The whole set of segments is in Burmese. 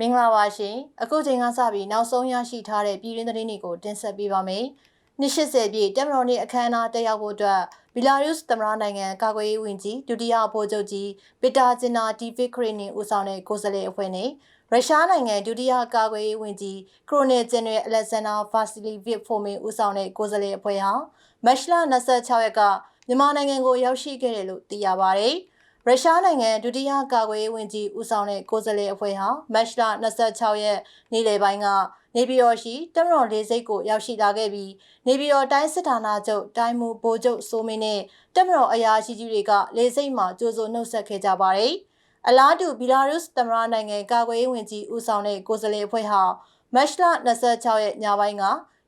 မင်္ဂလာပါရှင်အခုချိန်ကစပြီးနောက်ဆုံးရရှိထားတဲ့ပြည်တွင်းသတင်းတွေကိုတင်ဆက်ပေးပါမယ်နှစ်80ပြည့်တက်မတော်နေ့အခမ်းအနားတက်ရောက်ဖို့အတွက်ဘီလာရုစ်သမ္မတနိုင်ငံကာကွယ်ရေးဝန်ကြီးဒုတိယဗိုလ်ချုပ်ကြီးပီတာဂျင်နာဒီဗစ်ခရီနင်ဦးဆောင်တဲ့ကိုယ်စားလှယ်အဖွဲ့နဲ့ရုရှားနိုင်ငံဒုတိယကာကွယ်ရေးဝန်ကြီးခရိုနယ်ဂျန်နယ်အလက်ဇန်နာဗာစီလီဗစ်ဖိုမင်ဦးဆောင်တဲ့ကိုယ်စားလှယ်အဖွဲ့ဟာမတ်လ26ရက်ကမြန်မာနိုင်ငံကိုရောက်ရှိခဲ့တယ်လို့သိရပါတယ်။ ရုရှားနိုင်ငံဒုတိယကာကွယ်ရေးဝန်ကြီးဦးဆောင်တဲ့ကိုယ်စားလှယ်အဖွဲ့ဟာမတ်လ26ရက်နေ့လယ်ပိုင်းကနေပြည်တော်ရှိတမတော်လေးစိတ်ကိုရောက်ရှိလာခဲ့ပြီးနေပြည်တော်တိုင်းစစ်ဌာနချုပ်တိုင်းမူဗိုလ်ချုပ်စိုးမင်းနဲ့တမတော်အရာရှိကြီးတွေကလေးစိတ်မှာကြိုးစိုးနှုတ်ဆက်ခဲ့ကြပါတယ်။အလားတူဘီလာရုစ်သမ္မတနိုင်ငံကာကွယ်ရေးဝန်ကြီးဦးဆောင်တဲ့ကိုယ်စားလှယ်အဖွဲ့ဟာမတ်လ26ရက်ညပိုင်းက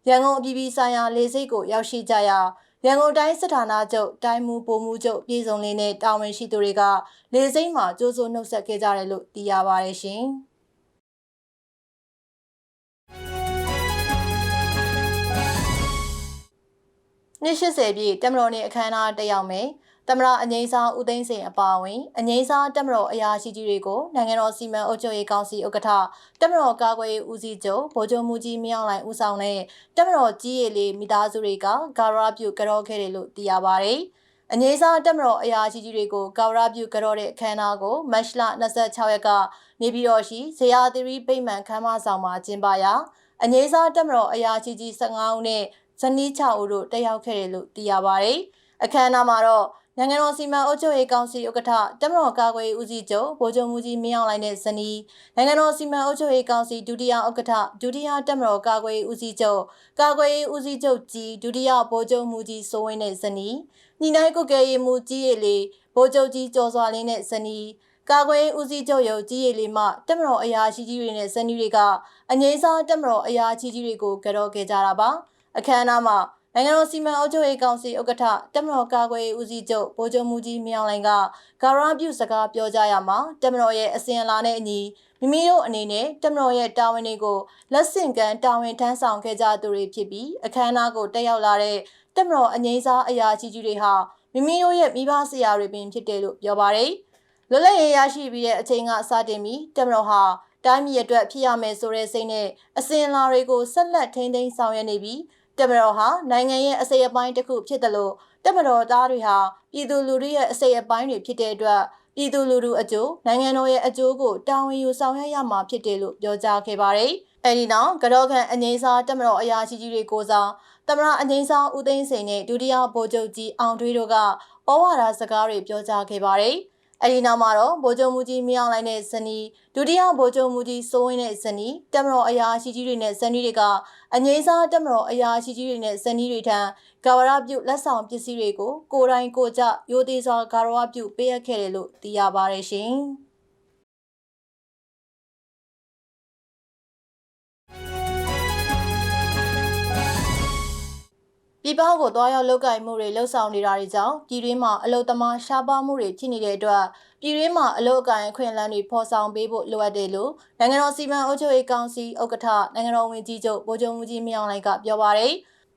ရန်ကုန်အပြည်ပြည်ဆိုင်ရာလေးစိတ်ကိုရောက်ရှိကြရာ ရန်ကုန်တိုင်းစစ်ဌာနချုပ်တိုင်းမူပိုမှုချုပ်ပြည်စုံလင်းနဲ့တာဝန်ရှိသူတွေကလေစိမ့်မှာကြိုးစိုးနှုတ်ဆက်ခဲ့ကြတယ်လို့သိရပါတယ်ရှင်။နှစ်80ပြည့်တမတော်နေ့အခမ်းအနားတက်ရောက်မယ်။ တမရအငိမ့်စားဦးသိန်းစိန်အပါအဝင်အငိမ့်စားတမတော်အရာရှိကြီးတွေကိုနိုင်ငံတော်စီမံအုပ်ချုပ်ရေးကောင်စီဥက္ကဋ္ဌတမတော်ကာကွယ်ရေးဦးစီးချုပ်ဗိုလ်ချုပ်မှုကြီးမြောင်းလိုင်ဦးဆောင်တဲ့တမတော်ကြီးရည်လေးမိသားစုတွေကဂါရပြုကြောခဲ့တယ်လို့သိရပါဗျ။အငိမ့်စားတက်မတော်အရာရှိကြီးတွေကိုကာဝရပြုကြောတဲ့အခမ်းအနားကိုမတ်လ26ရက်ကနေပြည်တော်ရှိဇေယျသီရိပိမှန်ခမ်းမဆောင်မှာကျင်းပရာအငိမ့်စားတက်မတော်အရာရှိကြီး15ဦးနဲ့ဇနီး6ဦးတို့တက်ရောက်ခဲ့တယ်လို့သိရပါဗျ။အခမ်းအနားမှာတော့ နိုင်ငံတော်စီမံအုပ်ချုပ်ရေးကောင်စီဥက္ကဋ္ဌတမတော်ကာကွယ်ဦးစီးချုပ်ဗိုလ်ချုပ်မှုကြီးမင်းအောင်လှိုင်နဲ့ဇနီးနိုင်ငံတော်စီမံအုပ်ချုပ်ရေးကောင်စီဒုတိယဥက္ကဋ္ဌဒုတိယတမတော်ကာကွယ်ဦးစီးချုပ်ကာကွယ်ဦးစီးချုပ်ကြီးဒုတိယဗိုလ်ချုပ်မှုကြီးစိုးဝင်းနဲ့ဇနီးညီနိုင်ကုတ်ကဲရေးမှုကြီးရည်လေးဗိုလ်ချုပ်ကြီးကျော်စွာလင်းနဲ့ဇနီးကာကွယ်ဦးစီးချုပ်ရုံကြီးရည်လေးမှတမတော်အရာရှိကြီးတွေနဲ့ဇနီးတွေကအငိမ့်စားတမတော်အရာရှိကြီးတွေကိုကြော်ခဲ့ကြတာပါအခမ်းအနားမှာ နိုင်ငံတော်စီမံအုပ်ချုပ်ရေးကောင်စီဥက္ကဋ္ဌတက်မတော်ကာကွယ်ရေးဦးစီးချုပ်ဗိုလ်ချုပ်မှုကြီးမြောင်လိုင်ကဂါရပြုစကားပြောကြရမှာတက်မတော်ရဲ့အစဉ်အလာနဲ့အညီမိမိတို့အနေနဲ့တက်မတော်ရဲ့တာဝန်တွေကိုလက်ဆင့်ကမ်းတာဝန်ထမ်းဆောင်ခဲ့ကြသူတွေဖြစ်ပြီးအခမ်းအနားကိုတက်ရောက်လာတဲ့တက်မတော်အငိမ့်စားအရာကြီးကြီးတွေဟာမိမိတို့ရဲ့မိဘဆရာတွေပင်ဖြစ်တယ်လို့ပြောပါတယ်လွတ်လပ်ရေးရရှိပြီးတဲ့အချိန်ကစတင်ပြီးတက်မတော်ဟာတိုင်းပြည်အတွက်ဖြစ်ရမယ်ဆိုတဲ့စိတ်နဲ့အစဉ်အလာတွေကိုဆက်လက်ထိန်းသိမ်းဆောင်ရွက်နေပြီး တက်မတော်ဟာနိုင်ငံရဲ့အစိတ်အပိုင်းတစ်ခုဖြစ်တယ်လို့တက်မတော်သားတွေဟာပြည်သူလူထုရဲ့အစိတ်အပိုင်းတွေဖြစ်တဲ့အတွက်ပြည်သူလူထုအကျိုးနိုင်ငံတော်ရဲ့အကျိုးကိုတာဝန်ယူဆောင်ရွက်ရမှာဖြစ်တယ်လို့ပြောကြားခဲ့ပါတယ်။အဲဒီနောက်ကတော့ခန့်အငိမ့်စားတက်မတော်အရာရှိကြီးတွေကိုစားတမရအငိမ့်စားဦးသိန်းစိန်နဲ့ဒုတိယဗိုလ်ချုပ်ကြီးအောင်ထွေးတို့ကဩဝါဒစကားတွေပြောကြားခဲ့ပါတယ်။ အဲဒီနောက်မှာတော့ဗိုလ်ချုပ်မူကြီးမြောင်လိုက်တဲ့ဇနီးဒုတိယဗိုလ်ချုပ်မူကြီးစိုးဝင်းတဲ့ဇနီးတမတော်အရာရှိကြီးတွေနဲ့ဇနီးတွေကအငိမ့်စားတမတော်အရာရှိကြီးတွေနဲ့ဇနီးတွေထံဂါဝရပြုလက်ဆောင်ပစ္စည်းတွေကိုကိုယ်တိုင်ကိုယ်ကျရိုသေစွာဂါရဝပြုပေးအပ်ခဲ့တယ်လို့သိရပါတယ်ရှင်။ ပြည်ပကိုသွားရောက်လုပ်ကိုင်မှုတွေလှုပ်ဆောင်နေတာတွေကြောင့်ပြည်တွင်းမှာအလုသမားရှားပါမှုတွေဖြစ်နေတဲ့အတွက်ပြည်တွင်းမှာအလုအကင်အခွင့်အလမ်းတွေဖော်ဆောင်ပေးဖို့လိုအပ်တယ်လို့နိုင်ငံတော်စီမံအုပ်ချုပ်ရေးကောင်စီဥက္ကဋ္ဌနိုင်ငံတော်ဝန်ကြီးချုပ်ဗိုလ်ချုပ်မှုကြီးမြောင်လိုင်ကပြောပါရယ်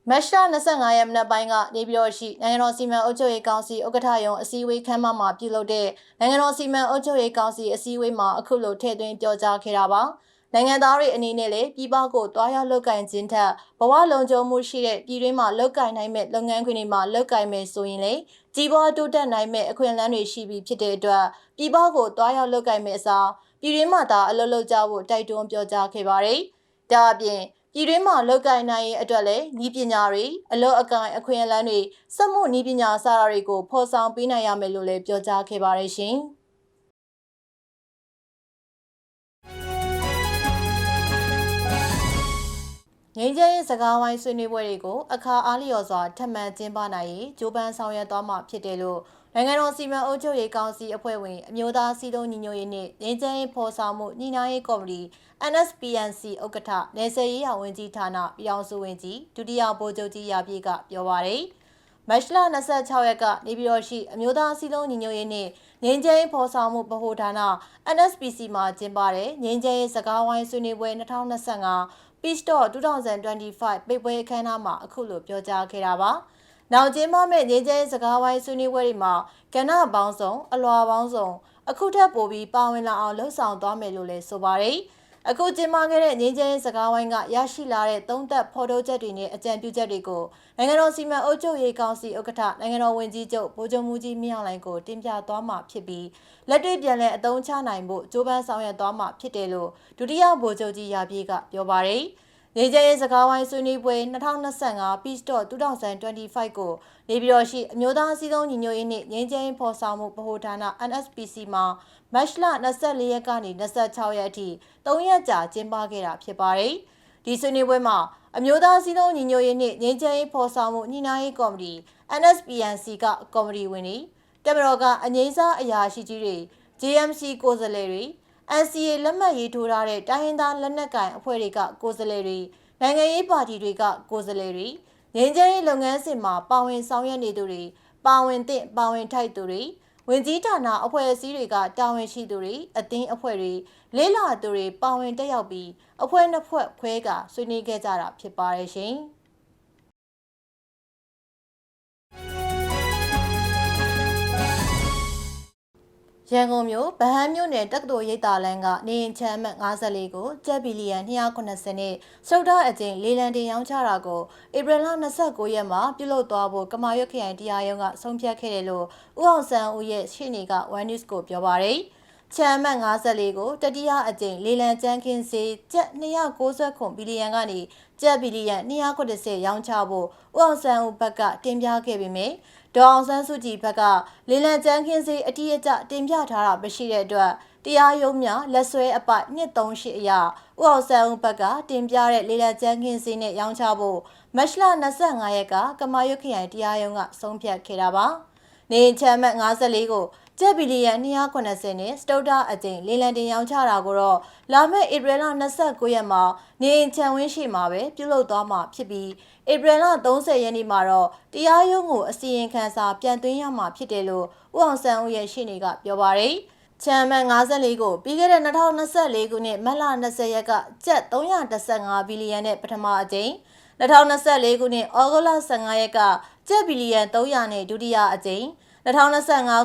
မတ်လ25ရက်မနက်ပိုင်းကနေပြည်တော်ရှိနိုင်ငံတော်စီမံအုပ်ချုပ်ရေးကောင်စီဥက္ကဋ္ဌယုံအစည်းအဝေးခန်းမမှာပြုလုပ်တဲ့နိုင်ငံတော်စီမံအုပ်ချုပ်ရေးကောင်စီအစည်းအဝေးမှာအခုလိုထည့်သွင်းပြောကြားခဲ့တာပါ။ နိုင်ငံသားတွေအနေနဲ့လည်းပြည်ပကိုတွားရောက်လုပ်ကင်ခြင်းထက်ဘဝလုံခြုံမှုရှိတဲ့ပြည်တွင်းမှာလုပ်ကင်နိုင်မဲ့လုပ်ငန်းခွင်တွေမှာလုပ်ကင်မယ်ဆိုရင်လေကြီးပွားတိုးတက်နိုင်မဲ့အခွင့်အလမ်းတွေရှိပြီးဖြစ်တဲ့အတွက်ပြည်ပကိုတွားရောက်လုပ်ကင်မဲ့အစားပြည်တွင်းမှာသာအလုပ်လုပ်ကြဖို့တိုက်တွန်းပြောကြားခဲ့ပါတယ်။ဒါအပြင်ပြည်တွင်းမှာလောက်ကင်နိုင်ရေးအတွက်လည်းဤပညာတွေအလောအကင်အခွင့်အလမ်းတွေစက်မှုဤပညာစတာတွေကိုဖော်ဆောင်ပေးနိုင်ရမယ်လို့လည်းပြောကြားခဲ့ပါတယ်ရှင်။ ငင်းကျဲရဲ့စကားဝိုင်းဆွေးနွေးပွဲတွေကိုအခါအားလျော်စွာထပ်မံကျင်းပနိုင်ရေးကြိုးပမ်းဆောင်ရွက်သွားမှာဖြစ်တယ်လို့နိုင်ငံတော်စီမံအုပ်ချုပ်ရေးကောင်စီအဖွဲ့ဝင်အမျိုးသားစီးလုံးညီညွတ်ရေးနှင့်ငင်းကျဲရေးဖော်ဆောင်မှုညီနိုင်ရေးကော်မတီ NSPNC ဥက္ကဋ္ဌနေဆယ်ရေးရဝန်ကြီးဌာနပြည်အောင်စုဝင်ကြီးဒုတိယဗိုလ်ချုပ်ကြီးရာပြည့်ကပြောပါရယ်မတ်လ26ရက်ကနေပြည်တော်ရှိအမျိုးသားစီးလုံးညီညွတ်ရေးနှင့်ငင်းကျဲဖော်ဆောင်မှုဗဟိုဌာန NSPC မှာကျင်းပတဲ့ငင်းကျဲစကားဝိုင်းဆွေးနွေးပွဲ2025 Peace Talk 2025ပိတ်ပွဲအခမ်းအနားမှာအခုလိုပြောကြားခဲ့တာပါ။နောက်ကျင်းပမဲ့ငြိမ်းချမ်းစကားဝိုင်းဆွေးနွေးပွဲတွေမှာကဏ္ဍပေါင်းစုံအလွာပေါင်းစုံအခုထက်ပိုပြီးပါဝင်လာအောင်လှုံ့ဆော်သွားမယ်လို့လည်းဆိုပါတယ်။ အခုကျင်းပခဲ့တဲ့ငင်းကျင်းစကားဝိုင်းကရရှိလာတဲ့သုံးသက်ဖော်ထုတ်ချက်တွေနဲ့အကြံပြုချက်တွေကိုနိုင်ငံတော်စီမံအုပ်ချုပ်ရေးကောင်စီဥက္ကဋ္ဌနိုင်ငံတော်ဝန်ကြီးချုပ်ဗိုလ်ချုပ်မှုကြီးမြင့်အောင်လှိုင်ကိုတင်ပြသွားမှာဖြစ်ပြီးလက်တွေ့ပြန်လည်အသုံးချနိုင်ဖို့ကြိုးပမ်းဆောင်ရွက်သွားမှာဖြစ်တယ်လို့ဒုတိယဗိုလ်ချုပ်ကြီးရာပြေးကပြောပါရယ်နေကျရေးစကားဝိုင်းဆွေးနွေးပွဲ2025 Peace Talk 2025ကို နေပြည်တော်ရှိအမျိုးသားအစည်းအရုံးညီညွတ်ရေးနှင့်ငြိမ်းချမ်းရေးဖော်ဆောင်မှုဗဟိုဌာန NSPC မှာမတ်လ24ရက်ကနေ26ရက်အထိ3ရက်ကြာကျင်းပခဲ့တာဖြစ်ပါတယ်။ဒီဆွေးနွေးပွဲမှာအမျိုးသားအစည်းအရုံးညီညွတ်ရေးနှင့်ငြိမ်းချမ်းရေးဖော်ဆောင်မှုညှိနှိုင်းရေးကော်မတီ NSPNC ကကော်မတီဝင်တွေတက်မတော်ကအငိမ့်စားအရာရှိကြီးတွေ JMC ကိုယ်စားလှယ်တွေ NCA လက်မှတ်ရေးထိုးထားတဲ့တိုင်းရင်းသားလက်နက်ကိုင်အဖွဲ့တွေကကိုယ်စားလှယ်တွေနိုင်ငံရေးပါတီတွေကကိုယ်စားလှယ်တွေ ငင်းကျင်းလုပ်ငန်းစဉ်မှာပါဝင်ဆောင်ရွက်နေသူတွေပါဝင်တဲ့ပါဝင်ထိုက်သူတွေဝင်ကြီးဌာနအဖွဲ့အစည်းတွေကတာဝန်ရှိသူတွေအသင်းအဖွဲ့တွေလေးလာသူတွေပါဝင်တက်ရောက်ပြီးအဖွဲ့နှစ်ဖွဲ့ခွဲကဆွေးနွေးခဲ့ကြတာဖြစ်ပါတယ်ရှင်။ ရန်ကုန်မြို့ဗဟန်းမြို့နယ်တက္ကသိုလ်ရိပ်သာလမ်းကနေရင်ချမ်းအမှတ်54ကိုကျပ်ဘီလီယံ290နဲ့စုတ်ထားအကျဉ်လေးလံတင်ရောင်းချတာကိုဧပြီလ29ရက်မှာပြုလုပ်သွားဖို့ကမာရွတ်ခရိုင်တရားရုံးကဆုံးဖြတ်ခဲ့တယ်လို့ဦးအောင်ဆန်းဦးရဲ့ရှေ့နေက One News ကိုပြောပါရယ် ချမ်းအမှတ်54ကိုတတိယအကြိမ်လေးလံကျန်းခင်းစေကျပ်290ခွန်ဘီလီယံကနေကျပ်ဘီလီယံ290ရောင်းချဖို့ဦးအောင်ဆန်းဦးဘက်ကတင်ပြခဲ့ပေမယ့်ဒေါအောင်ဆန်းစုကြည်ဘက်ကလေလံကျန်းခင်းစေအတိအကျတင်ပြထားတာမရှိတဲ့အတွက်တရားရုံးများလက်ဆွဲအပိုက်138အရာဥအောင်ဆန်းဦးဘက်ကတင်ပြတဲ့လေလံကျန်းခင်းစေနဲ့ရောင်းချဖို့မတ်လ25ရက်ကကမာရွတ်ခရိုင်တရားရုံးကဆုံးဖြတ်ခဲ့တာပါနေချမ်းမတ်54ကို ကျပ်ဘီလီယံ290နဲ့စတုတ္တအကြိမ်လေလံတင်ရောင်းချတာကိုတော့လာမယ့်ဧပြီလ29ရက်မှာနေချမ်းဝင်းရှိမှာပဲပြုလုပ်သွားမှာဖြစ်ပြီးဧပြီလ30ရက်နေ့မှာတော့တရားရုံးကိုအစီရင်ခံစာပြန်သွင်းရမှာဖြစ်တယ်လို့ဦးအောင်ဆန်းဦးရဲ့ရှေ့နေကပြောပါရယ်ချမ်းမန်54ကိုပြီးခဲ့တဲ့2024ခုနှစ်မတ်လ20ရက်ကကျပ်315ဘီလီယံနဲ့ပထမအကြိမ်2024ခုနှစ်ဩဂုတ်လ15ရက်ကကျပ်ဘီလီယံ300နဲ့ဒုတိယအကြိမ်2025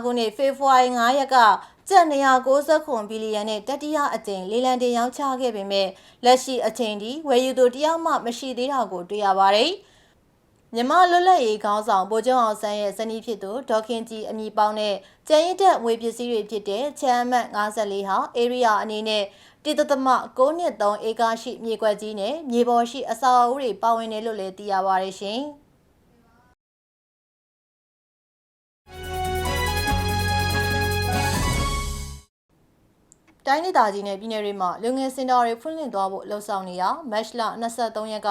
ခုနှစ်ဖေဖော်ဝါရီ9ရက်ကကျပ်290ခွန်ဘီလီယံနဲ့တတိယအကြိမ်လေလံတင်ရောင်းချခဲ့ပေမဲ့လက်ရှိအချိန်ထိဝယ်ယူသူတယောက်မှမရှိသေးတာကိုတွေ့ရပါတယ်။မြမလွတ်လပ်ရေးခေါင်းဆောင်ဗိုလ်ချုပ်အောင်ဆန်းရဲ့ဇနီးဖြစ်သူဒေါခင်ကြီးအမည်ပေါင်းတဲ့ကျန်ရစ်တဲ့ငွေပစ္စည်းတွေဖြစ်တဲ့ချမ်းအမှတ်54ဟာ area အနေနဲ့တည်တသမ9.3ဧကရှိမြေကွက်ကြီးနဲ့မြေပေါ်ရှိအစာအုပ်တွေပါဝင်တယ်လို့လည်းသိရပါတယ်ရှင်။ တိုင်းဒေသကြီးနယ်ပြည်နယ်တွေမှာလူငယ်စင်တာတွေဖွင့်လှစ်သွားဖို့လှုံ့ဆော်နေရမတ်လ23ရက်က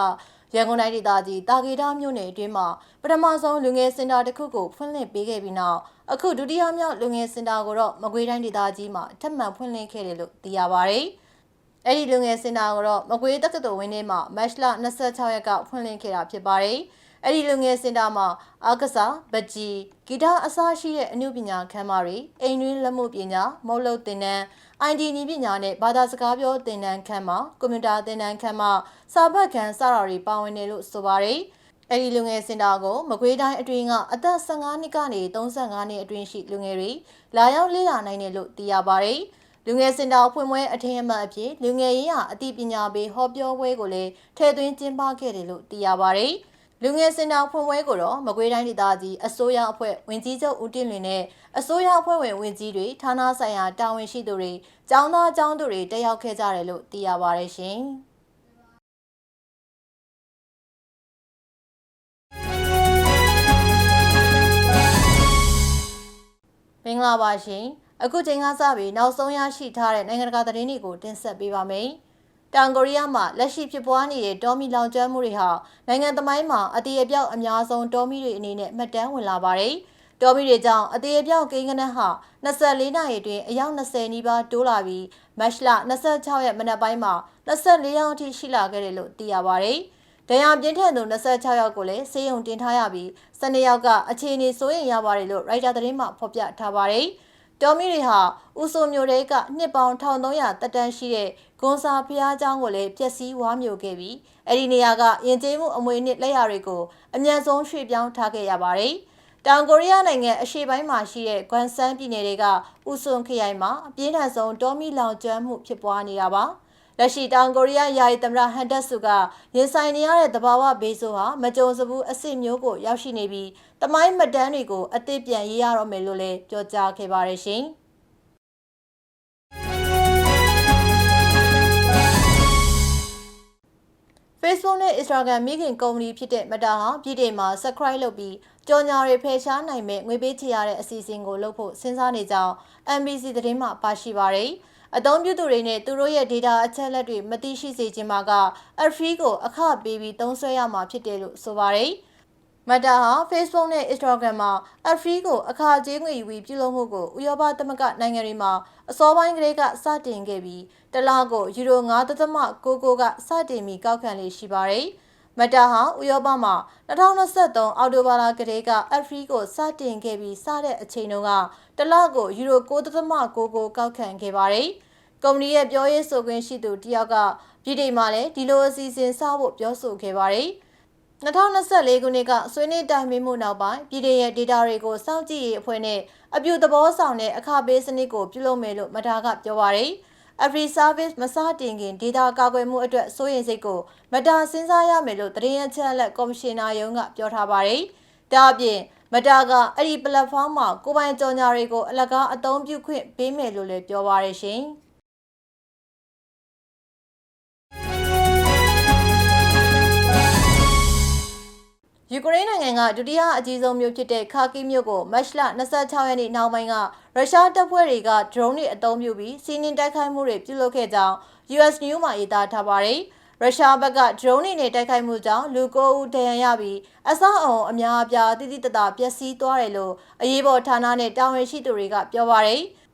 ရန်ကုန်တိုင်းဒေသကြီးတာဂီတာမြို့နယ်အတွင်းမှာပထမဆုံးလူငယ်စင်တာတစ်ခုကိုဖွင့်လှစ်ပေးခဲ့ပြီးနောက်အခုဒုတိယမြောက်လူငယ်စင်တာကိုတော့မကွေးတိုင်းဒေသကြီးမှာထပ်မံဖွင့်လှစ်ခဲ့တယ်လို့သိရပါဗျ။အဲ့ဒီလူငယ်စင်တာကိုတော့မကွေးတက္ကသိုလ်ဝင်းထဲမှာမတ်လ26ရက်ကဖွင့်လှစ်ခဲ့တာဖြစ်ပါတယ်။ အဲ့ဒီလူငယ်စင်တာမှာအာကစား၊ဗကြီးဂီတအစရှိတဲ့အမှုပညာခန်းမတွေအိမ်တွင်းလက်မှုပညာမုတ်လုတ်တင်တန်း ID နည်းပညာနဲ့ဘာသာစကားပြောသင်တန်းခန်းမှာကွန်ပျူတာသင်တန်းခန်းမှာစာပတ်ခန်းစတာတွေပါဝင်တယ်လို့ဆိုပါတယ်။အဲဒီလူငယ်စင်တာကိုမကွေးတိုင်းအတွင်းကအသက်15နှစ်ကနေ35နှစ်အတွင်းရှိလူငယ်တွေလာရောက်လေ့လာနိုင်တယ်လို့သိရပါတယ်။လူငယ်စင်တာဖွင့်ပွဲအထင်အမှတ်အဖြစ်လူငယ်ရေးဟာအသိပညာပေးဟောပြောပွဲကိုလည်းထည့်သွင်းကျင်းပခဲ့တယ်လို့သိရပါတယ်။ လူငယ်စင်တာဖွင့်ပွဲကိုတော့မကွေးတိုင်းဒေသကြီးအစိုးရအဖွဲ့ဝင်ကြီးချုပ်ဦးတင်လွင်နဲ့အစိုးရအဖွဲ့ဝင်ဝင်ကြီးတွေဌာနဆိုင်ရာတာဝန်ရှိသူတွေကျောင်းသားကျောင်းသူတွေတက်ရောက်ခဲ့ကြတယ်လို့သိရပါတယ်ရှင် မင်္ဂလာပါရှင်အခုချိန်ကစပြီးနောက်ဆုံးရရှိထားတဲ့နိုင်ငံတကာသတင်းတွေကိုတင်ဆက်ပေးပါမယ်။ တောင်ကိုရီးယားမှာလက်ရှိဖြစ်ပွားနေတဲ့တောမီလောင်ကျွမ်းမှုတွေဟာနိုင်ငံသမိုင်းမှာအသေးအပြောက်အများဆုံးတောမီတွေအနေနဲ့မှတ်တမ်းဝင်လာပါတယ်။တောမီတွေကြောင့်အသေးအပြောက်ကိန်းဂဏန်းဟာ24နာရီအတွင်းအယောက်20နီးပါးတိုးလာပြီးမတ်လ26ရက်မနက်ပိုင်းမှာ24ယောက်အထိရှိလာခဲ့တယ်လို့သိရပါတယ်။ဒဏ်ရာပြင်းထန်သူ26ယောက်ကိုလည်းဆေးရုံတင်ထားရပြီး12ယောက်ကအခြေအနေစိုးရိမ်ရပါတယ်လို့ရိုက်တာသတင်းမှဖော်ပြထားပါတယ်။တော်မီတွေဟာဦးစိုးမျိုးတွေကနှစ်ပေါင်း1300တက်တန်းရှိတဲ့ ဂွန်စာဖျားเจ้าကိုလည်းပျက်စီးဝါမျိုးခဲ့ပြီးအဲ့ဒီနေရာကယဉ်ကျေးမှုအမွေနှစ်လက်ရာတွေကိုအမြန်ဆုံးရွှေ့ပြောင်းထားခဲ့ရပါတယ်။တောင်ကိုရီးယားနိုင်ငံအရှေ့ပိုင်းမှာရှိတဲ့ဂွမ်ဆန်ပြည်နယ်တွေကဥဆွန်ခရိုင်မှာအပြင်းထန်ဆုံးတောမီလောင်ကျွမ်းမှုဖြစ်ပွားနေတာပါ။ လက်ရှိတောင်ကိုရီးယားယာယီသမ္မတဟန်တက်စုကရင်ဆိုင်နေရတဲ့သဘာဝဘေးဆိုးဟာမကြုံစဘူးအစ်စ်မျိုးကိုရောက်ရှိနေပြီးတမိုင်းမတန်းတွေကိုအသစ်ပြန်ရေးရတော့မယ်လို့လည်းပြောကြားခဲ့ပါတယ်ရှင်။ Facebook နဲ့ Instagram မိခင်ကုမ္ပဏီဖြစ်တဲ့ Meta ဟာပြည်ထောင်မှာ Subscribe လုပ်ပြီးကြော်ညာတွေဖယ်ရှားနိုင်မဲ့ငွေပေးချေရတဲ့အစီအစဉ်ကိုလုပ်ဖို့စဉ်းစားနေကြောင်း NBC သတင်းမှပါရှိပါရယ်။အသုံးပြုသူတွေနဲ့သူတို့ရဲ့ data အချက်အလက်တွေမသိရှိစေခြင်းမှာက Free ကိုအခပေးပြီးသုံးစွဲရမှာဖြစ်တယ်လို့ဆိုပါရယ်။ Meta ဟာ Facebook နဲ့ Instagram မှာ Free ကိုအခကြေးငွေယူပြီးပြုလုပ်မှုကိုဥရောပသမဂ္ဂနိုင်ငံတွေမှာအစောပိုင်းကလေးကစတင်ခဲ့ပြီးတလကိုယူရို9.99ကစတင်ပြီးကောက်ခံလေးရှိပါတယ်။မတာဟာဥရောပမှာ2023အောက်တိုဘာလကတည်းက Free ကိုစတင်ခဲ့ပြီးစတဲ့အချိန်တုန်းကတလကိုယူရို9.99ကောက်ခံခဲ့ပါတယ်။ကုမ္ပဏီရဲ့ပြောရေးဆိုခွင့်ရှိသူတယောက်ကပြည်ထောင်မှာလည်းဒီလိုအစီအစဉ်စဖို့ပြောဆိုခဲ့ပါတယ်။ 2024ခုနှစ်ကဆွေးနွေးတိုင်ပင်မှုနောက်ပိုင်းပြည်ထောင်ရဲ့ data တွေကိုစောင့်ကြည့်ရေးအဖွဲ့နဲ့အပြူသဘောဆောင်တဲ့အခပေးစနစ်ကိုပြုလုပ်မယ်လို့မတာကပြောပါရယ် Every Service မစတင်ခင် data ကာကွယ်မှုအတွက်စိုးရိမ်စိတ်ကိုမတာစဉ်းစားရမယ်လို့တရင်အချက်အလက်ကော်မရှင်နာရုံးကပြောထားပါရယ်ဒါအပြင်မတာကအဲ့ဒီ platform မှာကိုပိုင်ကြော်ညာတွေကိုအလကားအသုံးပြုခွင့်ပေးမယ်လို့လည်းပြောပါရယ်ရှင်။ ယူကရိန်းနိုင်ငံကဒုတိယအကြီးဆုံးမြို့ဖြစ်တဲ့ခါကီမြို့ကိုမတ်လ26ရက်နေ့နောက်ပိုင်းကရုရှားတပ်ဖွဲ့တွေက drone တွေအသုံးပြုပြီးစီးနင်းတိုက်ခိုက်မှုတွေပြုလုပ်ခဲ့ကြောင်း US News မှာရေးသားထားပါတယ်။ရုရှားဘက်က drone တွေနဲ့တိုက်ခိုက်မှုကြောင့်လူ9ဦးဒဏ်ရာရပြီးအဆောက်အအုံအများအပြားတိတိတတ်ပျက်စီးသွားတယ်လို့အရေးပေါ်ဌာနနဲ့တာဝန်ရှိသူတွေကပြောပါတယ်။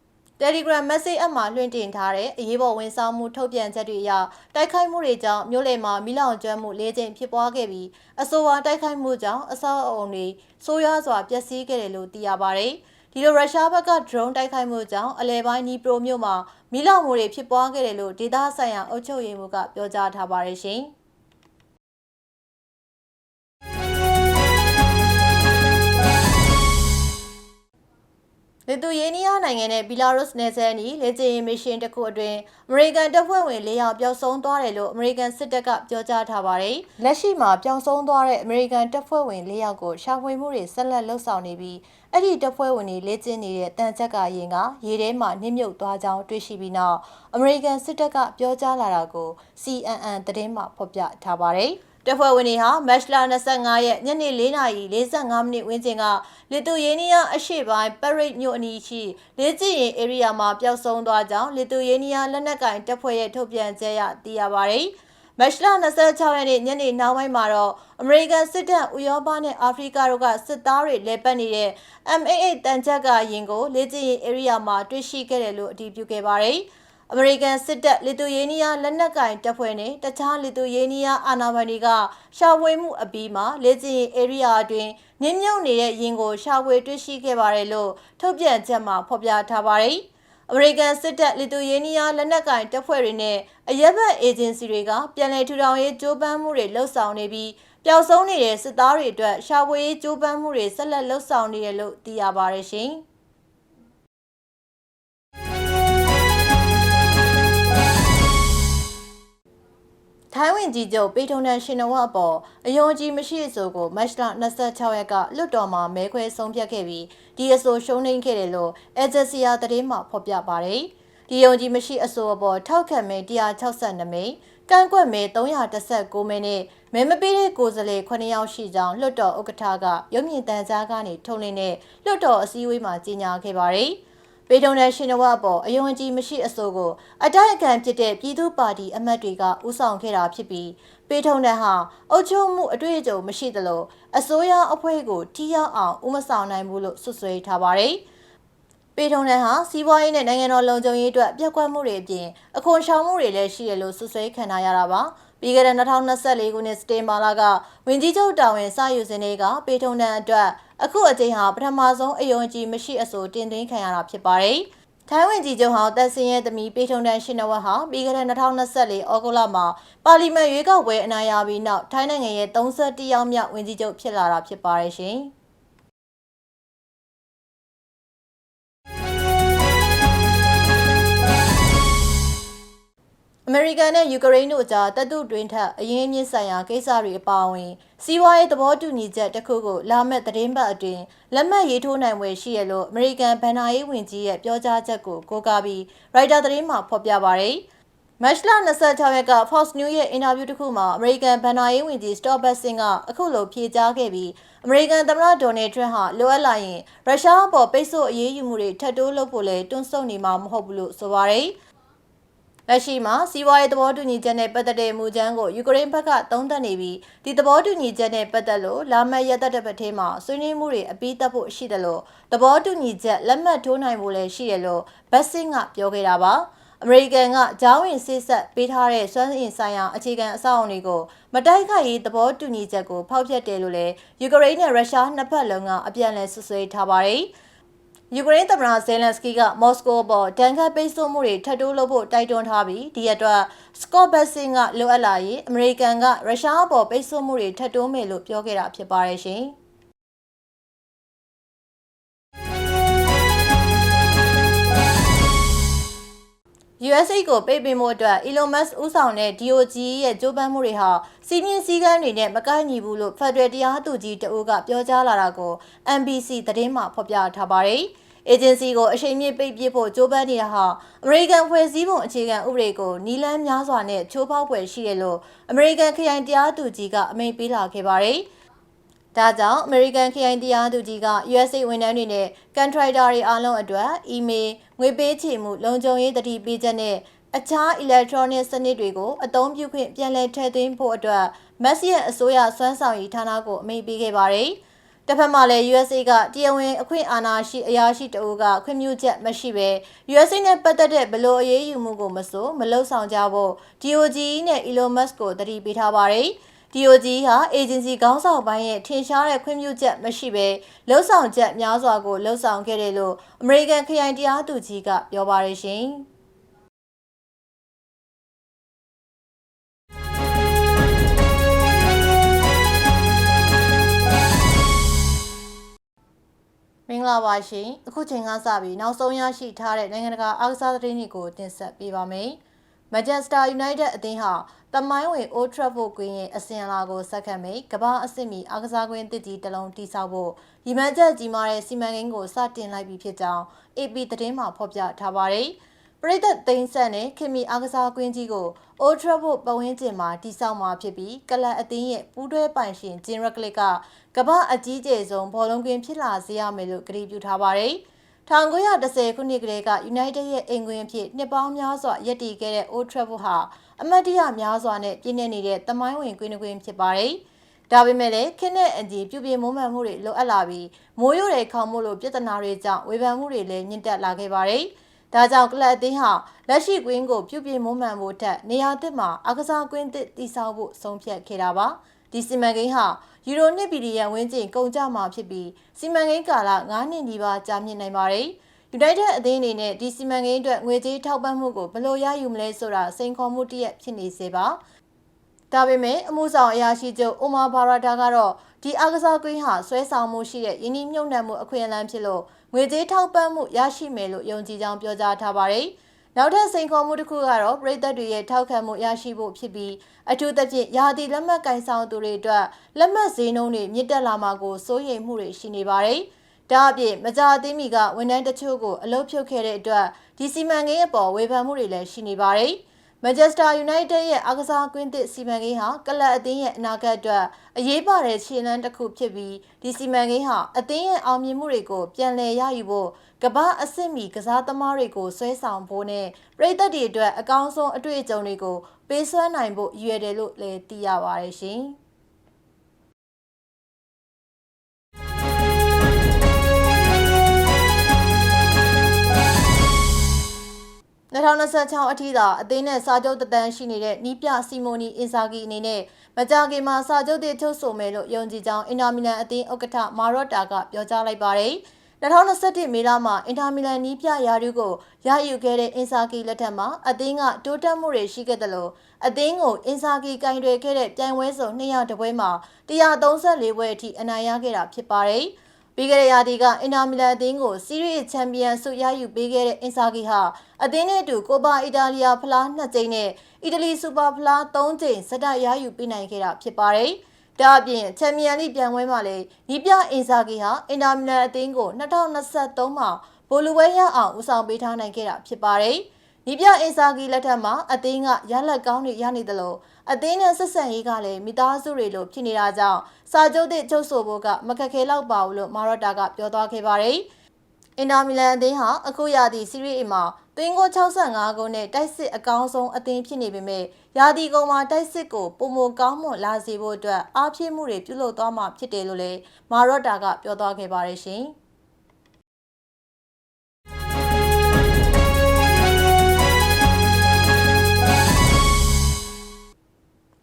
Telegram message app မှာလွှင့်တင်ထားတဲ့အရေးပေါ်ဝန်ဆောင်မှုထုတ်ပြန်ချက်တွေအရတိုက်ခိုက်မှုတွေကြောင့်မြို့လယ်မှာမိလောင်ကျွမ်းမှု၄ကြိမ်ဖြစ်ပွားခဲ့ပြီးအဆိုပါတိုက်ခိုက်မှုကြောင့်အဆောက်အအုံတွေဆိုးရွားစွာပျက်စီးခဲ့တယ်လို့သိရပါတယ်။ဒီလိုရုရှားဘက်က drone တိုက်ခိုက်မှုကြောင့်အလဲပိုင်းနီပရိုမြို့မှာမိလောင်မှုတွေဖြစ်ပွားခဲ့တယ်လို့ဒေသဆိုင်ရာအုပ်ချုပ်ရေးမှူးကပြောကြားထားပါတယ်ရှင်။ လီသူယေးနီးယားနိုင်ငံနဲ့ဘီလာရုစ်နယ်စပ်နီးလေ့ကျင့်ရေးမစ်ရှင်တစ်ခုအတွင်းအမေရိကန်တပ်ဖွဲ့ဝင်၄ယောက်ပျောက်ဆုံးသွားတယ်လို့အမေရိကန်စစ်တပ်ကပြောကြားထားပါတယ်။လက်ရှိမှာပျောက်ဆုံးသွားတဲ့အမေရိကန်တပ်ဖွဲ့ဝင်၄ယောက်ကိုရှာဖွေမှုတွေဆက်လက်လှုပ်ဆောင်နေပြီးအဲ့ဒီတပ်ဖွဲ့ဝင်တွေလေ့ကျင့်နေတဲ့တန်ချက်ကရင်ကရေထဲမှာနှိမ့်မြုပ်သွားကြောင်းတွေ့ရှိပြီးနောက်အမေရိကန်စစ်တပ်ကပြောကြားလာတာကို CNN သတင်းမှဖော်ပြထားပါတယ်။ တပ်ဖွဲ့ဝင်တွေဟာမတ်လ25ရက်ညနေ4:45မိနစ်ဝန်းကျင်ကလီတူယေးနီးယားအရှေ့ပိုင်းပရိတ်မြို့အနီးရှိလေ့ကျင့်ရေးဧရိယာမှာပျောက်ဆုံးသွားကြောင်းလီတူယေးနီးယားလက်နက်ကင်တပ်ဖွဲ့ရဲ့ထုတ်ပြန်ချက်အရသိရပါတယ်။မတ်လ26ရက်နေ့ညနေနောက်ပိုင်းမှာတော့အမေရိကန်စစ်တပ်ဥရောပနဲ့အာဖရိကတို့ကစစ်သားတွေလဲပတ်နေတဲ့ M88 တန်ချက်ကရင်ကိုလေ့ကျင့်ရေးဧရိယာမှာတွေ့ရှိခဲ့တယ်လို့အတည်ပြုခဲ့ပါတယ်။ အမေရိကန်စစ်တပ်လီတူယေးနီးယားလက်နက်ကင်တပ်ဖွဲ့နဲ့တခြားလီတူယေးနီးယားအာဏာပိုင်တွေကရှာဖွေမှုအပြီးမှာလေ့ကျင့်ရေး area အတွင်းနင်းမြုပ်နေတဲ့ရင်ကိုရှာဖွေတွေ့ရှိခဲ့ပါတယ်လို့ထုတ်ပြန်ချက်မှာဖော်ပြထားပါတယ်။အမေရိကန်စစ်တပ်လီတူယေးနီးယားလက်နက်ကင်တပ်ဖွဲ့တွေနဲ့အရက်ဘတ်အေဂျင်စီတွေကပြည်내ထူထောင်ရေးကြိုးပမ်းမှုတွေလှုပ်ဆောင်နေပြီးပျောက်ဆုံးနေတဲ့စစ်သားတွေအတွက်ရှာဖွေရေးကြိုးပမ်းမှုတွေဆက်လက်လှုပ်ဆောင်နေတယ်လို့သိရပါတယ်ရှင်။ ထိုင်းဝင်ကြီးချုပ်ပေထုံတန်ရှင်နဝအပေါ်အယုံကြည်မရှိအဆိုကိုမတ်လ26ရက်ကလွတ်တော်မှာမဲခွဲဆုံးဖြတ်ခဲ့ပြီးဒီအဆိုရှုံးနိမ့်ခဲ့တယ်လို့အဂျက်စီယာသတင်းမှဖော်ပြပါတယ်။ဒီယုံကြည်မရှိအဆိုအပေါ်ထောက်ခံမဲ162မဲကန့်ကွက်မဲ319မဲနဲ့မဲမပေးတဲ့ကိုယ်စားလှယ်9ယောက်ရှိကြောင်းလွှတ်တော်ဥက္ကဋ္ဌကရုံမြင့်တန်းကြားကနေထုတ်လင်းတဲ့လွှတ်တော်အစည်းအဝေးမှာကြေညာခဲ့ပါတယ်။ ပေထုံနယ်ရှင်နဝအပေါ်အယုံကြည်မရှိအဆိုကိုအတိုက်အခံဖြစ်တဲ့ပြည်သူ့ပါတီအမတ်တွေကဥဆောင်ခဲ့တာဖြစ်ပြီးပေထုံနယ်ဟာအုပ်ချုပ်မှုအတွေ့အကြုံမရှိသလိုအစိုးရအဖွဲ့ကိုထိရောက်အောင်ဥမဆောင်နိုင်ဘူးလို့ဆွဆွဲထားပါတယ်။ပေထုံနယ်ဟာစီးပွားရေးနဲ့နိုင်ငံတော်လုံခြုံရေးအတွက်ပြက်ကွက်မှုတွေအပြင်အခွန်ရှောင်မှုတွေလည်းရှိတယ်လို့ဆွဆွဲခံထားရတာပါ။ပြီးခဲ့တဲ့2024ခုနှစ်စတေမာလာကဝင်ကြီးချုပ်တာဝန်စယူစဉ်တွေကပေထုံတန်အတွက် အခုအကြိမ်ဟာပထမဆုံးအယုံကြည်မရှိအဆိုတင်သွင်းခံရတာဖြစ်ပါတယ်။ထိုင်းဝင်ကြီးချုပ်ဟောင်းတက်စင်းရဲ့သမီးပေထုံတန်ရှင်နဝက်ဟာပြီးခဲ့တဲ့2024ဩဂုတ်လမှာပါလီမန်ရွေးကောက်ပွဲအနိုင်ရပြီးနောက်ထိုင်းနိုင်ငံရဲ့31ယောက်မြောက်ဝင်ကြီးချုပ်ဖြစ်လာတာဖြစ်ပါတယ်ရှင်။ အအမေရိကန်နဲ့ယူကရိန်းတို့ကြားတပ်တုတွင်ထက်အရင်းအမြစ်ဆိုင်ရာကိစ္စတွေအပါအဝင်စီးပွားရေးသဘောတူညီချက်တစ်ခုကိုလာမယ့်သတင်းပတ်အတွင်းလက်မှတ်ရေးထိုးနိုင်ွယ်ရှိရလို့အမေရိကန်ဗန်နာရေးဝန်ကြီးရဲ့ပြောကြားချက်ကိုကိုးကားပြီးရိုက်တာသတင်းမှာဖော်ပြပါရယ်မတ်လ26ရက်က Fox News ရဲ့အင်တာဗျူးတစ်ခုမှာအမေရိကန်ဗန်နာရေးဝန်ကြီး Scott Bessent ကအခုလိုဖြေကြားခဲ့ပြီးအမေရိကန်သမ္မတဒေါ်နယ်ထရန့်ဟာလိုအပ်လာရင်ရုရှားအပေါ်ပိတ်ဆို့အရေးယူမှုတွေထပ်တိုးလုပ်ဖို့လဲတွန်းဆုတ်နေမှာမဟုတ်ဘူးလို့ဆိုပါရယ် လက်ရှိမှာစီးပွားရေးသဘောတူညီချက်နဲ့ပတ်သက်တဲ့မူကြမ်းကိုယူကရိန်းဘက်ကသုံးသပ်နေပြီးဒီသဘောတူညီချက်နဲ့ပတ်သက်လို့လာမယ့်ရက်သက်တစ်ပတ်ထဲမှာဆွေးနွေးမှုတွေအပြီးသတ်ဖို့ရှိတယ်လို့သဘောတူညီချက်လက်မှတ်ထိုးနိုင်ဖို့လည်းရှိတယ်လို့ဘတ်ဆင်းကပြောခဲ့တာပါအမေရိကန်ကဂျာဝင်စစ်ဆက်ပေးထားတဲ့စွမ်းအင်ဆိုင်ရာအခြေခံအဆောက်အအုံတွေကိုမတိုက်ခိုက်ရေးသဘောတူညီချက်ကိုဖောက်ဖျက်တယ်လို့လည်းယူကရိန်းနဲ့ရုရှားနှစ်ဖက်လုံးကအပြန်အလှန်ဆွဆွဲထားပါတယ်။ ယူကရိန်းသမ္မတဇယ်လန်စကီကမော်စကိုပေါ်ဒဏ်ခတ်ပိတ်ဆို့မှုတွေထပ်တိုးလုပ်ဖို့တိုက်တွန်းထားပြီးဒီအတွက်စကော့ဘတ်ဆင်ကလိုအပ်လာရင်အမေရိကန်ကရုရှားအပေါ်ပိတ်ဆို့မှုတွေထပ်တိုးမယ်လို့ပြောခဲ့တာဖြစ်ပါတယ်ရှင်။ USA ကိုပိတ်ပင်မှုအတွက် Elon Musk ဦးဆောင်တဲ့ DOJ ရဲ့ကြိုးပမ်းမှုတွေဟာစီးပြင်းစည်းကမ်းတွေနဲ့မကိုက်ညီဘူးလို့ Federal တရားသူကြီးတအုပ်ကပြောကြားလာတာကို NBC သတင်းမှဖော်ပြထားပါတယ်။ agency ကိုအချိန်မြင့်ပိတ်ပစ်ဖို့ကြိုးပမ်းနေတာဟာအမေရိကန်ဖွဲ့စည်းပုံအခြေခံဥပဒေကိုနီလန်းများစွာနဲ့ချိုးဖောက်ပွဲရှိတယ်လို့အမေရိကန်ခရိုင်တရားသူကြီးကအမိန့်ပေးလာခဲ့ပါတယ်။ဒါကြောင့် American ခရိုင်တရားသူကြီးက USA ဝန်ထမ်းတွေနဲ့ contractor တွေအားလုံးအတွက် email ငွေပေးချေမှုလုံခြုံရေးတတိပေးချက်နဲ့အခြား electronic စနစ်တွေကိုအသုံးပြုခွင့်ပြန်လည်ထည့်သွင်းဖို့အတွက် Mass ရဲ့အစိုးရစွမ်းဆောင်ရည်ဌာနကိုအမိန့်ပေးခဲ့ပါတယ်။ တစ်ဖက်မှာလည်း USA ကတရားဝင်အခွင့်အာဏာရှိအရာရှိတအုပ်ကခွင့်ပြုချက်မရှိဘဲ USA နဲ့ပတ်သက်တဲ့ဘလို့အရေးယူမှုကိုမဆိုမလှုပ်ဆောင်ကြဖို့ DOJ နဲ့ Elon Musk ကိုတတိပေးထားပါတယ်။ DOG ဟာ agency ခေါင်းဆောင်ပိုင်းရဲ့ထင်ရှားတဲ့ခွင့်ပြုချက်မရှိဘဲလှုပ်ဆောင်ချက်များစွာကိုလှုပ်ဆောင်ခဲ့တယ်လို့ American ခရိုင်တရားသူကြီးကပြောပါရရှင်။ မင်္ဂလာပါရှင်အခုချိန်ကစပြီးနောက်ဆုံးရရှိထားတဲ့နိုင်ငံတကာအားကစားသတင်းတွေကိုတင်ဆက်ပေးပါမယ်။ Manchester United အသင်းဟာတမိုင်းဝင် Old Trafford ကွင်းရဲ့အစဉ်အလာကိုဆက်ခံမိကမ္ဘာအဆင့်မီအားကစားကွင်းတစ်ကြီးတစ်လုံးတိစောက်ဖို့ရည်မှန်းချက်ကြီးမားတဲ့စီမံကိန်းကိုစတင်လိုက်ပြီဖြစ်ကြောင်း AP သတင်းမှာဖော်ပြထားပါတယ်။ ပရိသတ်သိန်းဆက်နဲ့ခင်မီအားကစားကွင်းကြီးကို Old Trafford ပတ်ဝန်းကျင်မှာတိစောက်မှာဖြစ်ပြီးကလပ်အသင်းရဲ့ပူးတွဲပိုင်ရှင်ဂျင်ရက်ကလစ်ကကမ္ဘာအကြီးကျယ်ဆုံးဘောလုံးကွင်းဖြစ်လာစေရမယ်လို့ကတိပြုထားပါတယ်။1910ခုနှစ်ကလေးက United ရဲ့အိမ်ကွင်းအဖြစ်နှစ်ပေါင်းများစွာရည်တည်ခဲ့တဲ့ Old Trafford ဟာအမတ်တရများစွာနဲ့ပြည့်နေနေတဲ့တမိုင်းဝင်ကွင်းကွင်းဖြစ်ပါတယ်။ဒါပေမဲ့လည်းခင်းတဲ့အကြီးပြုပြင်မွမ်းမံမှုတွေလိုအပ်လာပြီးမိုးရွတဲ့ခေါင်မို့လို့ပြဿနာတွေကြောင့်ဝေဖန်မှုတွေလည်းမြင့်တက်လာခဲ့ပါတယ်။ ဒါကြောင့်ကလပ်အသင်းဟာလက်ရှိကွင်းကိုပြုပြင်မွမ်းမံဖို့ထက်နေရာသစ်မှာအကစားကွင်းသစ်တည်ဆောက်ဖို့ဆုံးဖြတ်ခဲ့တာပါ။ဒီစီမံကိန်းဟာယူရို2ဘီလီယံဝန်းကျင်ကုန်ကျမှာဖြစ်ပြီးစီမံကိန်းကာလ9နှစ်နီးပါးကြာမြင့်နိုင်ပါတယ်။ United အသင်းအနေနဲ့ဒီစီမံကိန်းအတွက်ငွေကြေးထောက်ပံ့မှုကိုဘယ်လိုရယူမလဲဆိုတာစိန်ခေါ်မှုတစ်ရပ်ဖြစ်နေစေပါ။ဒါပေမဲ့အမှုဆောင်အရာရှိချုပ်အိုမာဘာရာတာကတော့ဒီအားကစားကွင်းဟာဆွဲဆောင်မှုရှိတဲ့ယင်းနှမြုံနှံမှုအခွင့်အလမ်းဖြစ်လို့ ငွေကြေးထောက်ပံ့မှုရရှိမယ်လို့ယုံကြည်ကြောင်းပြောကြားထားပါတယ်။နောက်ထပ်စိန်ခေါ်မှုတစ်ခုကတော့ပြည်သက်တွေရဲ့ထောက်ခံမှုရရှိဖို့ဖြစ်ပြီးအထူးသဖြင့်ယာတီလက်မှတ်ကင်ဆောင်သူတွေအတွက်လက်မှတ်ဈေးနှုန်းတွေမြင့်တက်လာမှာကိုစိုးရိမ်မှုတွေရှိနေပါတယ်။ဒါအပြင်မကြာသေးမီကဝန်ထမ်းတချို့ကိုအလုပ်ဖြုတ်ခဲ့တဲ့အတွက်ဒီစီမံကိန်းအပေါ်ဝေဖန်မှုတွေလည်းရှိနေပါတယ်။ Manchester United ရဲ့အားကစားကွင်းသစ်စီမံကိန်းဟာကလပ်အသင်းရဲ့အနာဂတ်အတွက်အရေးပါတဲ့ခြေလှမ်းတစ်ခုဖြစ်ပြီးဒီစီမံကိန်းဟာအသင်းရဲ့အောင်မြင်မှုတွေကိုပြန်လည်ရယူဖို့ကမ္ဘာအဆင့်မီကစားသမားတွေကိုဆွဲဆောင်ဖို့နဲ့ပြည်သက်တွေအတွက်အကောင်းဆုံးအတွေ့အကြုံတွေကိုပေးစွမ်းနိုင်ဖို့ရည်ရွယ်တယ်လို့လည်းသိရပါတယ်ရှင်။ 2026အထိသာအသင်းနဲ့စာချုပ်တသန်းရှိနေတဲ့နီးပြစီမိုနီအင်ဆာဂီအနေနဲ့မကြာခင်မှာစာချုပ်တွေချုပ်ဆိုမယ်လို့ယုံကြည်ကြောင်းအင်တာမီလန်အသင်းဥက္ကဋ္ဌမာရော့တာကပြောကြားလိုက်ပါတယ်။2021မေလမှာအင်တာမီလန်နီးပြရာထူးကိုရယူခဲ့တဲ့အင်ဆာကီလက်ထက်မှာအသင်းကတိုးတက်မှုတွေရှိခဲ့တယ်လို့အသင်းကိုအင်ဆာကီကင်တွေခဲ့တဲ့ပြိုင်ပွဲစုံ200တပွဲမှာ134ပွဲအထိအနိုင်ရခဲ့တာဖြစ်ပါတယ်။ ပပြီးခဲ့တဲ့ရာသီကအင်တာမီလန်အသင်းကိုစီးရီးချန်ပီယံဆုရယူပေးခဲ့တဲ့အင်ဆာဂီဟာအသင်းနဲ့အတူကိုပါအီတာလီယာဖလား2ကြိမ်နဲ့အီတလီစူပါဖလား3ကြိမ်စတက်ရယူပေးနိုင်ခဲ့တာဖြစ်ပါတယ်။ဒါအပြင်ချန်ပီယံလိပြန်ပွဲမှာလည်းညီပြအင်ဆာဂီဟာအင်တာမီလန်အသင်းကို2023မှာဘိုလူဝဲရအောင်ဦးဆောင်ပေးထားနိုင်ခဲ့တာဖြစ်ပါတယ်။ညီပြအင်ဆာဂီလက်ထက်မှာအသင်းကရလက်ကောင်းတွေရနေတယ်လို့ အသင်းနဲ့ဆက်ဆံရေးကလည်းမိသားစုတွေလိုဖြစ်နေတာကြောင့်စာချုပ်သစ်ချုပ်ဆိုဖို့ကမခက်ခဲတော့ပါဘူးလို့မာရော့တာကပြောသွားခဲ့ပါတယ်။အင်တာမီလန်အသင်းဟာအခုရာသီစီးရီးအမှာသွင်းကို65ဂိုးနဲ့တိုက်စစ်အကောင်းဆုံးအသင်းဖြစ်နေပေမဲ့ရာသီကုန်မှာတိုက်စစ်ကိုပုံမကောင်းမွန်လာစေဖို့အတွက်အားဖြည့်မှုတွေပြုလုပ်သွားမှာဖြစ်တယ်လို့လည်းမာရော့တာကပြောသွားခဲ့ပါတယ်ရှင်။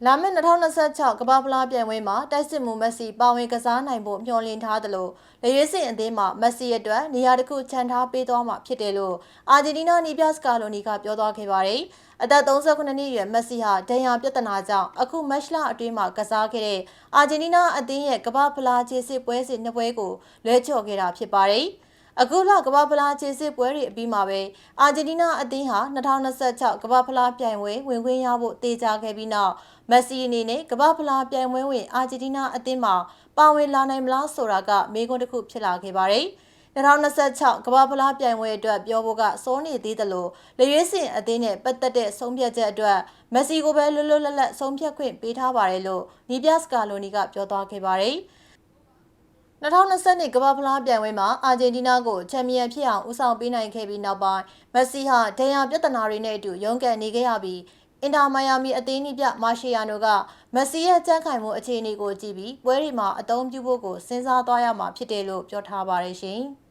လာမယ့်2026ကမ္ဘာဖလားပြိုင်ပွဲမှာတိုက်စစ်မှုမက်ဆီပါဝင်ကစားနိုင်ဖို့မျှော်လင့်ထားသလိုလေရွေးစင်အသင်းမှာမက်ဆီအတွက်နေရာတစ်ခုချန်ထားပေးသွားမှာဖြစ်တယ်လို့အာဂျင်တီးနားနီးပြစကာလိုနီကပြောသွားခဲ့ပါတယ်။အသက်38နှစ်အရွယ်မက်ဆီဟာဒဏ်ရာပြဿနာကြောင့်အခုမက်ရှ်လအတွင်းမှာကစားခဲ့တဲ့အာဂျင်တီးနားအသင်းရဲ့ကမ္ဘာဖလားခြေစစ်ပွဲစဉ်နှစ်ပွဲကိုလွဲချော်ခဲ့တာဖြစ်ပါတယ်။ အခုလကမ္ဘာဖလားခြေစစ်ပွဲတွေအပြီးမှာပဲအာဂျင်တီးနားအသင်းဟာ2026ကမ္ဘာဖလားပြိုင်ပွဲဝင်ခွင့်ရဖို့တေချာခဲ့ပြီးနောက်မက်ဆီအနေနဲ့ကမ္ဘာဖလားပြိုင်ပွဲဝင်အာဂျင်တီးနားအသင်းမှာပါဝင်လာနိုင်မလားဆိုတာကမေးခွန်းတစ်ခုဖြစ်လာခဲ့ပါတယ်။2026ကမ္ဘာဖလားပြိုင်ပွဲအတွက်ပြောဖို့ကစိုးနေသေးတယ်လို့လေရွေးစင်အသင်းနဲ့ပတ်သက်တဲ့ဆုံးဖြတ်ချက်အတွက်မက်ဆီကိုပဲလွတ်လွတ်လပ်လပ်ဆုံးဖြတ်ခွင့်ပေးထားပါတယ်လို့နီးပြစကာလိုနီကပြောသွားခဲ့ပါတယ်။ 2020ကမ္ဘာဖလားပြိုင်ပွဲမှာအာဂျင်တီးနားကိုချန်ပီယံဖြစ်အောင်ဦးဆောင်ပေးနိုင်ခဲ့ပြီးနောက်ပိုင်းမက်ဆီဟာဒဏ်ရာပြဿနာတွေနဲ့အတူရုန်းကန်နေခဲ့ရပြီးအင်တာမိုင်ယာမီအသင်းကြီးပြမာရှီယာနိုကမက်ဆီရဲ့ကြမ်းခိုင်မှုအခြေအနေကိုကြည့်ပြီးပွဲတွေမှာအသုံးပြုဖို့ကိုစဉ်းစားသွားရမှာဖြစ်တယ်လို့ပြောထားပါတယ်ရှင်။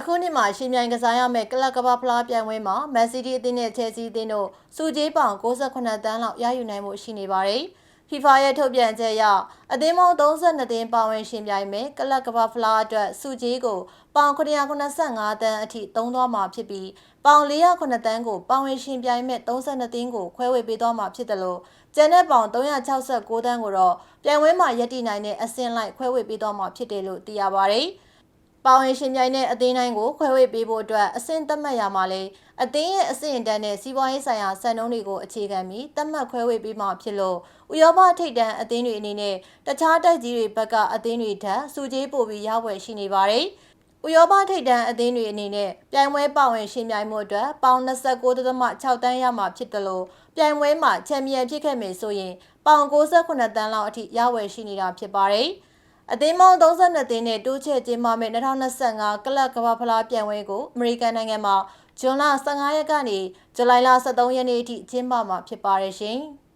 အခုနှစ်မှာရှင်မြိုင်ကစားရမယ့်ကလပ်ကမ္ဘာဖလားပြိုင်ပွဲမှာမန်စီးတီးအသင်းနဲ့ချယ်ဆီအသင်းတို့စုကြေးပေါင်68တန်းလောက်ရယူနိုင်မှုရှိနေပါတယ်။ FIFA ရဲ့ထုတ်ပြန်ချက်အရအသင်းပေါင်း32သင်းပါဝင်ရှင်ပြိုင်မယ်ကလပ်ကမ္ဘာဖလားအတွက်စုကြေးကိုပေါင်985တန်းအထိသုံးသွားမှာဖြစ်ပြီးပေါင်409တန်းကိုပါဝင်ရှင်ပြိုင်မဲ့32သင်းကိုခွဲဝေပေးသွားမှာဖြစ်တယ်လို့ကျန်တဲ့ပေါင်369တန်းကိုတော့ပြိုင်ပွဲမှာရည်တည်နိုင်တဲ့အဆင့်လိုက်ခွဲဝေပေးသွားမှာဖြစ်တယ်လို့သိရပါတယ်။ ပါဝင်ရှင်ပြိုင်တဲ့အသင်းတိုင်းကိုခွဲဝေပေးဖို့အတွက်အဆင့်သတ်မှတ်ရမှာလဲအသင်းရဲ့အဆင့်အတန်းနဲ့စီးပွားရေးဆိုင်ရာစံနှုန်းတွေကိုအခြေခံပြီးသတ်မှတ်ခွဲဝေပေးမှာဖြစ်လို့ဥရောပထိပ်တန်းအသင်းတွေအနေနဲ့တခြားတိုက်ကြီးတွေဘက်ကအသင်းတွေထက်စုကြေးပိုပြီးရဝယ်ရှိနေပါတယ်။ဥရောပထိပ်တန်းအသင်းတွေအနေနဲ့ပြိုင်ပွဲပါဝင်ရှင်ပြိုင်မှုအတွက်ပေါင်29.6တန်းရမှာဖြစ်တယ်လို့ပြိုင်ပွဲမှာချန်ပီယံဖြစ်ခဲ့မယ်ဆိုရင်ပေါင်68တန်းလောက်အထိရဝယ်ရှိနေတာဖြစ်ပါတယ်။ အသင်းပေါင်း32သင်းနဲ့တိုးချဲ့ကျင်းပမယ့်2025ကလပ်ကမ္ဘာဖလားပြိုင်ပွဲကိုအမေရိကန်နိုင်ငံမှာဇွန်လ15ရက်ကနေဇူလိုင်လ23ရက်နေ့အထိကျင်းပမှာဖြစ်ပါတယ်ရှင်။